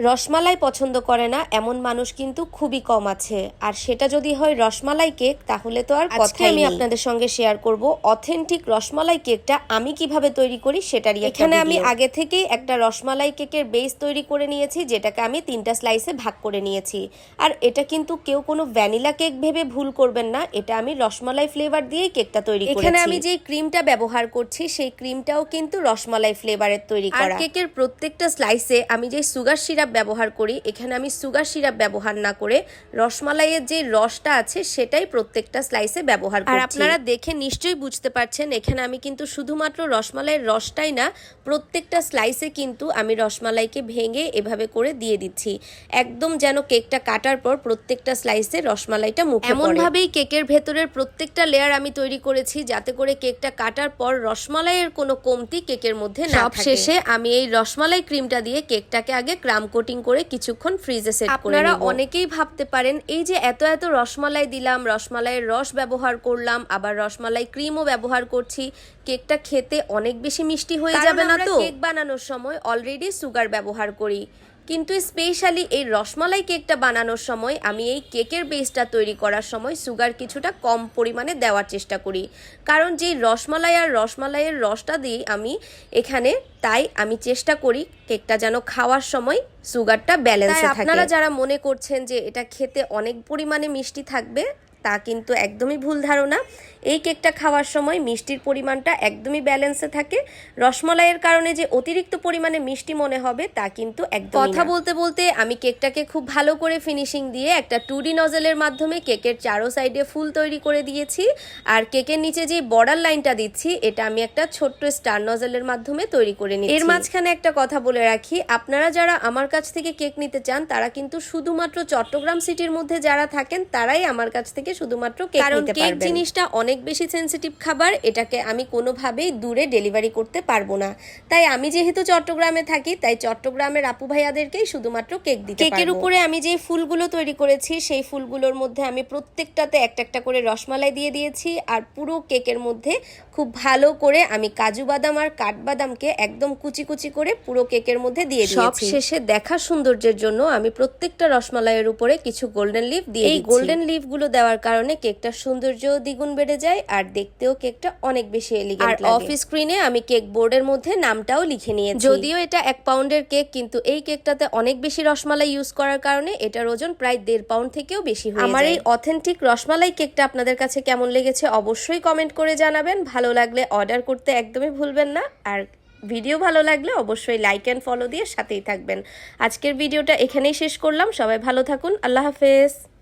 রসমালাই পছন্দ করে না এমন মানুষ কিন্তু খুবই কম আছে। আর সেটা যদি হয় রসমালাই কেক তাহলে তো আর আজকে কথাই আমি আপনাদের সঙ্গে শেয়ার করব। অথেন্টিক রসমালাই কেকটা আমি কীভাবে তৈরি করি সেটারই এখানে আমি আগে থেকেই একটা রসমালাই কেকের বেস তৈরি করে নিয়েছি যেটাকে আমি তিনটা স্লাইসে ভাগ করে নিয়েছি। আর এটা কিন্তু কেউ কোনো ভ্যানিলা কেক ভেবে ভুল করবেন না এটা আমি রসমালাই ফ্লেভার দিয়েই কেকটা তৈরি করেছি। এখানে আমি যে ক্রিমটা ব্যবহার করছি সেই ক্রিমটাও কিন্তু রসমালাই ফ্লেভারের তৈরি করা। কেকের প্রত্যেকটা স্লাইসে আমি যে সুগার সিরাপ ব্যবহার করি এখানে আমি সুগার সিরাপ ব্যবহার না করে রসমালাইয়ের যে রসটা আছে সেটাই প্রত্যেকটা স্লাইসে ব্যবহার আর আর আপনারা দেখে নিশ্চয়ই বুঝতে পারছেন এখানে আমি কিন্তু শুধুমাত্র রসমালাইয়ের রসটাই না প্রত্যেকটা স্লাইসে কিন্তু আমি রসমালাইকে ভেঙে এভাবে করে দিয়ে দিচ্ছি। একদম যেন কেকটা কাটার পর প্রত্যেকটা স্লাইসে রসমালাইটা মুখে এমন ভাবেই কেকের ভেতরের প্রত্যেকটা লেয়ার আমি তৈরি করেছি যাতে করে কেকটা কাটার পর রসমালাইয়ের কোনো কমতি কেকের মধ্যে না শেষে আমি এই রসমালাই ক্রিমটা দিয়ে কেকটাকে আগে ক্রাম কোটিং করে কিছুক্ষণ ফ্রিজে সেট করে আপনারা অনেকেই ভাবতে পারেন এই যে এত এত রসমালাই দিলাম রসমালাইয়ের রস ব্যবহার করলাম আবার রসমালাই ক্রিমও ব্যবহার করছি কেকটা খেতে অনেক বেশি মিষ্টি হয়ে যাবে না তো? কেক বানানোর সময় অলরেডি সুগার ব্যবহার করি। কিন্তু স্পেশালি এই রসমালাই কেকটা বানানোর সময় আমি এই কেকের বেসটা তৈরি করার সময় সুগার কিছুটা কম পরিমাণে দেওয়ার চেষ্টা করি। কারণ যে রসমালাই আর রসমালাইয়ের রসটা দিই আমি এখানে, তাই আমি চেষ্টা করি কেকটা যেন খাওয়ার সময় সুগারটা ব্যালেন্স আপনারা যারা মনে করছেন যে এটা খেতে অনেক পরিমাণে মিষ্টি থাকবে তা কিন্তু একদমই ভুল ধারণা। এই কেকটা খাওয়ার সময় মিষ্টির পরিমাণটা একদমই ব্যালেন্সে থাকে। রসমলাইয়ের কারণে যে অতিরিক্ত পরিমাণে মিষ্টি মনে হবে তা কিন্তু একদম কথা বলতে বলতে আমি কেকটাকে খুব ভালো করে ফিনিশিং দিয়ে একটা টু ডি নজলের মাধ্যমে কেকের চারো সাইডে ফুল তৈরি করে দিয়েছি। আর কেকের নিচে যে বর্ডার লাইনটা দিচ্ছি এটা আমি একটা ছোট্ট স্টার নজলের মাধ্যমে তৈরি করে নিই এর মাঝখানে একটা কথা বলে রাখি আপনারা যারা আমার কাছ থেকে কেক নিতে চান তারা কিন্তু শুধুমাত্র চট্টগ্রাম সিটির মধ্যে যারা থাকেন তারাই আমার কাছ থেকে শুধুমাত্র কেক কারণ নিতে কেক জিনিসটা অনেক বেশি সেনসিটিভ খাবার এটাকে আমি কোনোভাবেই দূরে ডেলিভারি করতে পারব না। তাই আমি যেহেতু চট্টগ্রামে থাকি তাই চট্টগ্রামের আপু ভাইয়াদেরকেই শুধুমাত্র কেক দিতে কেকের উপরে আমি যে ফুলগুলো তৈরি করেছি সেই ফুলগুলোর মধ্যে আমি প্রত্যেকটাতে একটা একটা করে রসমালাই দিয়ে দিয়েছি আর পুরো কেকের মধ্যে খুব ভালো করে আমি কাজু বাদাম আর কাঠবাদামকে একদম কুচি কুচি করে পুরো কেকের মধ্যে দিয়ে সব শেষে দেখা সৌন্দর্যের জন্য আমি প্রত্যেকটা রসমালাইয়ের উপরে কিছু গোল্ডেন লিফ দিয়ে এই গোল্ডেন লিফগুলো দেওয়ার কারণে কেকটার সৌন্দর্য দ্বিগুণ বেড়ে যায় আর দেখতেও কেকটা অনেক বেশি এলিগেন্ট আর অফিস স্ক্রিনে আমি কেক বোর্ডের মধ্যে নামটাও লিখে নিয়েছি। যদিও এটা এক পাউন্ডের কেক কিন্তু এই কেকটাতে অনেক বেশি রসমালাই ইউজ করার কারণে এটার ওজন প্রায় দেড় পাউন্ড থেকেও বেশি হয়ে আমার এই অথেন্টিক রসমালাই কেকটা আপনাদের কাছে কেমন লেগেছে অবশ্যই কমেন্ট করে জানাবেন। ভালো লাগলে অর্ডার করতে একদমই ভুলবেন না। আর ভিডিও ভালো লাগলে অবশ্যই লাইক অ্যান্ড ফলো দিয়ে সাথেই থাকবেন। আজকের ভিডিওটা এখানেই শেষ করলাম। সবাই ভালো থাকুন। আল্লাহ হাফেজ।